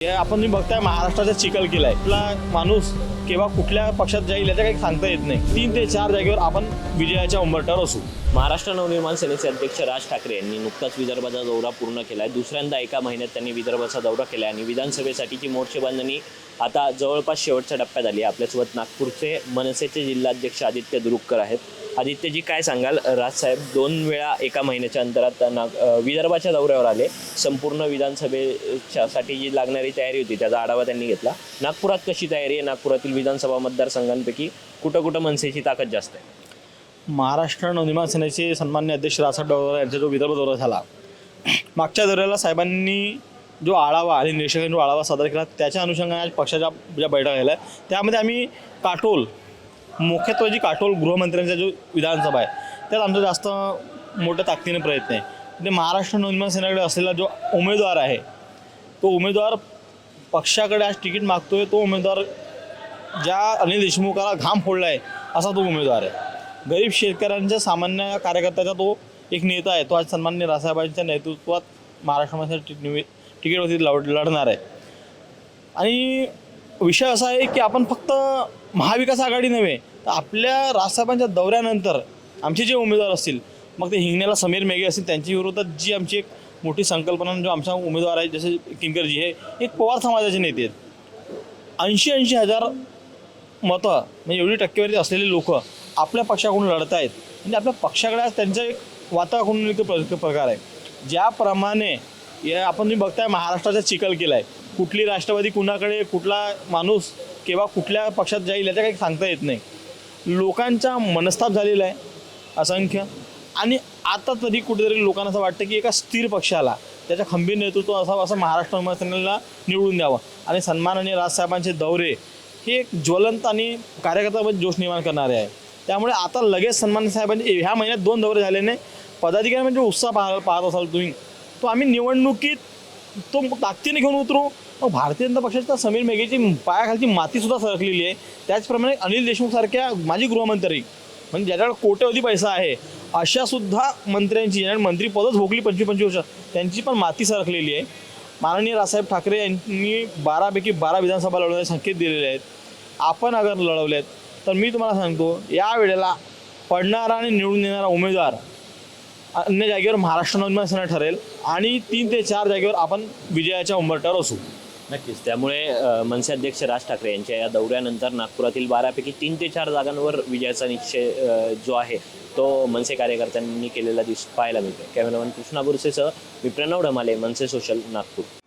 आपण तुम्ही बघताय महाराष्ट्राचा चिखल आहे आपला माणूस केव्हा कुठल्या पक्षात जाईल याचं काही सांगता येत नाही. तीन ते चार जागेवर आपण विजयाच्या उंबरट्यावर असू. महाराष्ट्र नवनिर्माण सेनेचे अध्यक्ष राज ठाकरे यांनी नुकताच विदर्भाचा दौरा पूर्ण केला आहे दुसऱ्यांदा एका महिन्यात त्यांनी विदर्भाचा दौरा केला आणि विधानसभेसाठीची मोर्चेबांधणी आता जवळपास शेवटच्या टप्प्यात आली आहे. आपल्यासोबत नागपूरचे मनसेचे जिल्हाध्यक्ष आदित्य दुरुक्कर आहेत. आदित्यजी काय सांगाल? राजसाहेब दोन वेळा एका महिन्याच्या अंतरात नाग विदर्भाच्या दौऱ्यावर आले. संपूर्ण विधानसभेच्या साठी जी लागणारी तयारी होती त्याचा आढावा त्यांनी घेतला. नागपुरात कशी तयारी आहे? नागपुरातील विधानसभा मतदारसंघांपैकी कुठं कुठं मनसेची ताकद जास्त आहे? महाराष्ट्र नवनिर्माण सेनेचे सन्मान्य अध्यक्ष रासा डोगर यांचा जो विदर्भ दौरा झाला मागच्या दौऱ्याला साहेबांनी जो आढावा आणि निरीक्षकांनी जो आढावा सादर केला त्याच्या अनुषंगाने आज पक्षाच्या ज्या बैठका झाल्या त्यामध्ये आम्ही काटोल मुख्यत्वे जी काटोल गृहमंत्र्यांचा जो विधानसभा आहे त्यात आमचा जास्त मोठ्या ताकदीने प्रयत्न आहे. म्हणजे महाराष्ट्र नवनिर्माण सेनेकडे असलेला जो उमेदवार आहे तो उमेदवार पक्षाकडे आज तिकीट मागतोय तो उमेदवार ज्या अनिल देशमुखाला घाम फोडला आहे असा तो उमेदवार आहे. गरीब शेतकऱ्यांच्या सामान्य कार्यकर्त्याचा तो एक नेता आहे. तो आज सन्मान्य रासाहेबांच्या नेतृत्वात महाराष्ट्रामध्ये निवे तिकीटवरती लढ लढणार आहे. आणि विषय असा आहे की आपण फक्त महाविकास आघाडी नव्हे तर आपल्या राजसाहेबांच्या दौऱ्यानंतर आमचे जे उमेदवार असतील मग ते हिंगण्याला समीर मेघे असतील त्यांच्या विरोधात जी आमची एक मोठी संकल्पना जो आमचा उमेदवार आहे जसे किंकरजी हे एक पवार समाजाचे नेते आहेत. ऐंशी ऐंशी हजार मतं म्हणजे एवढी टक्केवारी असलेले लोक आपल्या पक्षाकडून लढत आहेत म्हणजे आपल्या पक्षाकडे आज त्यांचं एक वातावरण प्र प्रकार आहे. ज्याप्रमाणे या आपण तुम्ही बघताय महाराष्ट्राचा चिखल केला आहे कुठली राष्ट्रवादी कुणाकडे कुठला माणूस किंवा कुठल्या पक्षात जाईल याचं काही सांगता येत नाही. लोकांचा मनस्ताप झालेला आहे असंख्य. आणि आता तरी कुठेतरी लोकांना असं वाटतं की एका स्थिर पक्षाला त्याच्या खंबीर नेतृत्व असावं असं महाराष्ट्र विमानसेनेला निवडून द्यावं. आणि सन्मान आणि राजसाहेबांचे दौरे हे एक ज्वलंत आणि कार्यकर्त्यामध्ये जोश निर्माण करणारे आहे. त्यामुळे आता लगेच सन्मान साहेबांचे ह्या महिन्यात दोन दौरे झाल्याने पदाधिकारी म्हणजे उत्साह पाह पाहत असाल तुम्ही. तो आम्ही निवडणुकीत तो ताकदीने घेऊन उतरू. मग भारतीय जनता पक्षाच्या समीर मेघेची पायाखालची मातीसुद्धा सरकलेली आहे. त्याचप्रमाणे अनिल देशमुखसारख्या माजी गृहमंत्री म्हणजे ज्याच्याकडे कोट्यवधी पैसा आहे अशा सुद्धा मंत्र्यांची मंत्रीपदच भोगली पंचवीस पंचवीस वर्ष त्यांची पण माती सरकलेली आहे. माननीय रावसाहेब ठाकरे यांनी बारापैकी बारा विधानसभा लढवण्याचे संकेत दिलेले आहेत. आपण अगर लढवले आहेत तर मी तुम्हाला सांगतो या वेळेला पडणारा आणि निवडून येणारा उमेदवार अन्य जागेवर महाराष्ट्र नवनिर्माण ठरेल आणि तीन ते चार जागेवर आपण विजयाच्या उंबरट्यावर असू. नक्कीच. त्यामुळे मनसे अध्यक्ष राज ठाकरे यांच्या या दौऱ्यानंतर नागपुरातील बारापैकी तीन ते चार जागांवर विजयाचा निश्चय जो आहे तो मनसे कार्यकर्त्यांनी केलेला दिस पाहायला मिळतो कॅमेरामॅन कृष्णा बुरसेसह मी प्रणव ढमाले मनसे सोशल नागपूर.